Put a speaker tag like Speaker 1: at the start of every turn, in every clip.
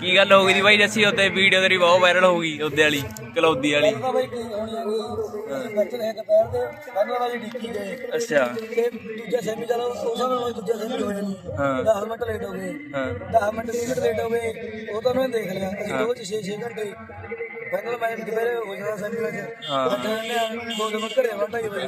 Speaker 1: ਕੀ ਗੱਲ ਹੋ ਗਈ ਦੀ ਬਾਈ? ਦੱਸੀ ਉੱਤੇ ਵੀਡੀਓ ਤੇਰੀ ਬਹੁਤ ਵਾਇਰਲ ਹੋ ਗਈ ਉਹਦੇ ਵਾਲੀ ਕਲੌਦੀ ਵਾਲੀ।
Speaker 2: ਤਾਂ ਬਈ ਕੀ ਹੋਣੀ ਹੈ ਕੋਈ ਬੱਚੇ ਹੈ ਦੁਪਹਿਰ ਦੇ ਪਹਿਲਾਂ ਵਾਲੀ ਡਿੱਕੀ ਗਏ
Speaker 1: ਅੱਛਾ।
Speaker 2: ਤੇ ਦੂਜਾ ਸੈਮੀ ਚਲੋ ਉਸ ਸਮੇਂ ਨਾਲ ਦੂਜਾ ਸੈਮੀ ਹੋਇਆ ਨਹੀਂ
Speaker 1: ਹਾਂ।
Speaker 2: 10 ਮਿੰਟ ਲੇਟ ਹੋ ਗਏ।
Speaker 1: ਹਾਂ।
Speaker 2: 10 ਮਿੰਟ 20 ਮਿੰਟ ਲੇਟ ਹੋ ਗਏ ਉਹ ਤਾਂ ਮੈਂ ਦੇਖ ਲਿਆ ਅਸੀਂ 6-6 ਘੰਟੇ। ਜਾਣਾ ਸੈਮੀ ਵਿੱਚ
Speaker 1: ਹਾਂ।
Speaker 2: ਬੱਚੇ ਨੇ ਦੋ ਦਿਨ ਘਰੇ ਆਉਣਾ ਢਾਈ ਵਜੇ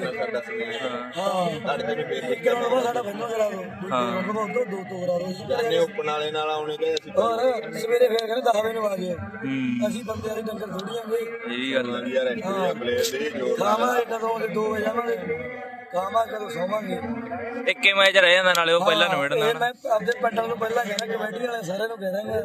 Speaker 2: ਹਾਂ। ਸਾਡੇ ਫਾਈਨਲ ਕਰਾ ਦੋ। ਹਾਂ। ਉਹ ਦੋ ਦੋ ਤੋਂ ਕਰਾ ਦੋ।
Speaker 3: ਨੇ ਓਪਨ ਵਾਲੇ ਨਾਲ ਆਉਣੇ ਕਹੇ ਅਸੀਂ।
Speaker 2: ਹੋਰ ਸਵੇਰੇ ਫੇਰ ਕਹਿੰਦੇ 10 ਵਜੇ ਨੂੰ ਆ
Speaker 1: ਹੂੰ।
Speaker 2: ਅਸੀਂ ਬੰਦੇ ਵਾਲੇ ਡੰਗਰ ਥੋੜੀਆਂ ਗਏ
Speaker 1: ਇਹ ਗੱਲ ਆ।
Speaker 3: ਯਾਰ ਐਂਟਰੀ ਪਲੇਅਰ ਦੇ ਜੋਰ
Speaker 2: ਖਾਵਾਂਗੇ ਕਦੋਂ ਦੇ 2 ਵਜੇ ਜਾਵਾਂਗੇ ਖਾਵਾਂਗੇ ਕਦੋਂ ਸੌਵਾਂਗੇ।
Speaker 1: ਇੱਕੇ ਮੈਚ ਰਹਿ ਜਾਂਦਾ ਨਾਲੇ ਉਹ ਪਹਿਲਾਂ ਨਿਬੜਨਾ
Speaker 2: ਮੈਂ ਆਪਦੇ ਪਿੰਡਾਂ ਨੂੰ ਪਹਿਲਾਂ ਕਹਿਣਾ ਕਮੇਟੀ ਵਾਲੇ ਸਾਰਿਆਂ ਨੂੰ ਕਹਿ ਦਾਂਗਾ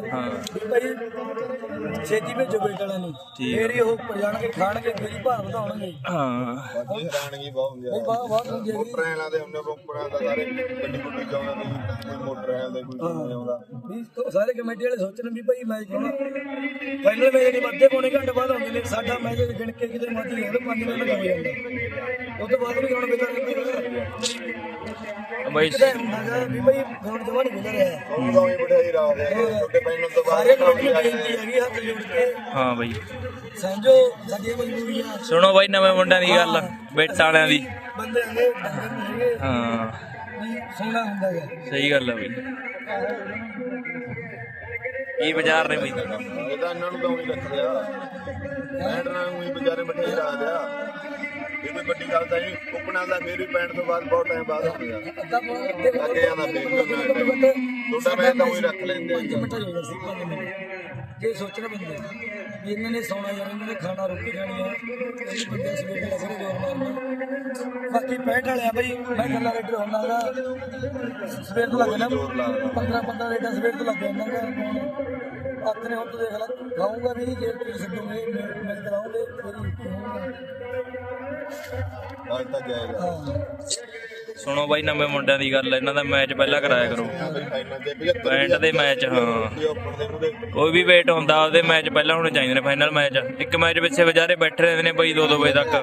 Speaker 2: ਵੀ ਭਾਈ ਛੇਤੀ ਭੇਜੋ ਬੇਟ ਵਾਲਿਆਂ ਨੂੰ। ਫੇਰ ਹੀ ਉਹ ਜਾਣਗੇ ਖਾਣਗੇ ਮੇਰੀ ਭਾਰ ਵਧਾਉਣਗੇ।
Speaker 1: ਹਾਂ।
Speaker 3: ਹੈਰਾਨਗੀ ਬਹੁਤ ਹੁੰਦੀ ਆ।
Speaker 2: ਬਾਹ ਬਹੁਤ ਹੁੰਦੀ ਹੈ
Speaker 3: ਮੋਟਰ ਦੇ ਹੁੰਦੇ ਰੋਪੜਾਂ ਦਾ ਸਾਰੇ ਗੱਡੀ ਗੁੱਡੀ ਚਾਉਂਦਾ ਕੋਈ ਕੋਈ ਮੋਟਰ ਦੇ ਕੋਈ ਨਹੀਂ ਆਉਂਦਾ।
Speaker 2: ਵੀ ਸਾਰੇ ਕਮੇਟੀ ਵਾਲੇ ਸੋਚਣ ਵੀ ਭਾਈ ਮੈਚ ਪਾਉਣਾ ਫਾਈਨਲ ਮੈਚ ਨਹੀਂ ਅੱਧੇ ਪੌਣੇ ਘੰਟੇ ਬਾਅਦ ਆਉਂਦੇ ਨੇ ਸਾਡਾ ਮੈਚ ਗਿਣ ਕੇ ਕਿਤੇ ਨਹੀਂ ਹੁੰਦਾ 5 ਮਿੰਟ ਲੱਗ ਜਾਂਦਾ। ਉਸ ਤੋਂ ਬਾਅਦ ਵੀ ਹੁਣ ਬੇਕਾਰ
Speaker 1: ਬਾਈ
Speaker 2: ਕਿਤੇ? ਹੁੰਦਾਗਾ ਵੀ ਭਾਈ ਗਰਾਊਂਡ ਜਮਾ ਨਹੀਂ ਮਿਲ ਰਿਹਾ।
Speaker 3: ਉਹ ਗਾਉਂ ਬਿਠਾਈ ਰਾਤ ਦੇ ਛੋਟੇ ਪੈਣ ਤੋਂ ਬਾਅਦ
Speaker 2: ਸਾਰੇ ਕਮੇਟੀ ਦੀ ਬੇਨਤੀ ਹੈਗੀ ਹੱਥ ਜੋੜ ਕੇ।
Speaker 1: ਹਾਂ ਬਾਈ।
Speaker 2: ਸਮਝੋ ਸਾਡੀਆਂ ਮਜਬੂਰੀਆਂ
Speaker 1: ਸੁਣੋ ਬਾਈ ਨਵੇਂ ਮੁੰਡਿਆਂ ਦੀ ਗੱਲ ਬੇਟ ਵਾਲਿਆਂ ਦੀ।
Speaker 2: ਬੰਦੇ
Speaker 1: ਹਾਂ।
Speaker 2: ਸੋਹਣਾ ਹੁੰਦਾ ਹੈ
Speaker 1: ਸਹੀ ਗੱਲ ਆ ਬਾਈ। ਕੀ ਵਿਚਾਰ ਨੇ ਬਾਈ?
Speaker 3: ਇਹ ਤਾਂ ਇਹਨਾਂ ਨੂੰ ਤਾਂ ਉਹੀ ਰੱਖਦੇ ਆ ਪੈਂਟ ਨਾਲ ਉਹੀ ਵਿਚਾਰੇ ਬਿਠਾਈ ਰੱਖਦੇ ਆ ਇਹ ਕੋਈ ਵੱਡੀ ਗੱਲ ਤਾਂ ਨਹੀਂ ਓਪਨਾਂ ਦਾ ਫੇਰ ਵੀ ਪੈਣ ਤੋਂ ਬਾਅਦ ਬਹੁਤ ਟਾਈਮ ਬਾਅਦ ਹੁੰਦੇ। ਆ ਅੱਗੇ ਜਾਂਦਾ ਫੇਰ ਵੀ ਉਹਨਾਂ ਟਾਈਮ ਤਾਂ ਉਹੀ ਰੱਖ ਲੈਂਦੇ ਆ।
Speaker 2: ਜੇ ਸੋਚਣਾ ਬੰਦਾ ਵੀ ਇਹਨਾਂ ਨੇ ਸੌਣਾ ਯਾਰ, ਇਹਨਾਂ ਨੇ ਖਾਣਾ ਰੋਟੀ ਖਾਣੀ ਆ ਇਹ ਬੰਦੇ ਸਵੇਰ ਦੇ ਜੋਰ ਮਾਰਨਾ। ਬਾਕੀ ਪੈਂਟ ਵਾਲਿਆ ਬਈ ਮੈਂ ਕੱਲਾ ਰੇਡਰ ਹੁੰਨਾਗਾ ਸਵੇਰ ਤੋਂ ਲੱਗਣਾ 15 15 ਰੇਡਰ ਸਵੇਰ ਤੋਂ ਲੱਗ ਜਾਂਦਾਗਾ ਆਪਣੇ ਹੁਣ ਤੋਂ ਦੇਖ ਲੈ ਖਾਊਂਗਾ ਵੀ ਜੇ ਤੁਸੀਂ ਛੱਡੋਗੇ ਮੈਂ ਕਰਾਉਂਗੇ ਖਾਊਂਗਾ
Speaker 3: ਅੱਜ ਤਾਂ ਜਾਏਗਾ
Speaker 1: ਸੁਣੋ ਬਾਈ ਨਵੇਂ ਮੁੰਡਿਆਂ ਦੀ ਗੱਲ ਇਹਨਾਂ ਦਾ ਮੈਚ ਪਹਿਲਾਂ ਕਰਾਇਆ ਕਰੋ।
Speaker 3: ਫਾਈਨਲ ਦੇ 75
Speaker 1: ਪੈਂਟ ਦੇ ਮੈਚ ਹਾਂ।
Speaker 3: ਮੂਰੇ
Speaker 1: ਕੋਈ ਵੀ ਵੇਟ ਹੁੰਦਾ ਉਹਦੇ ਮੈਚ ਪਹਿਲਾਂ ਹੋਣੇ ਚਾਹੀਦੇ ਨੇ ਫਾਈਨਲ ਮੈਚ। ਇੱਕ ਮੈਚ ਪਿੱਛੇ ਵਿਚਾਰੇ ਬੈਠੇ ਰਹਿੰਦੇ ਨੇ ਬਾਈ 2-2 ਵਜੇ ਤੱਕ।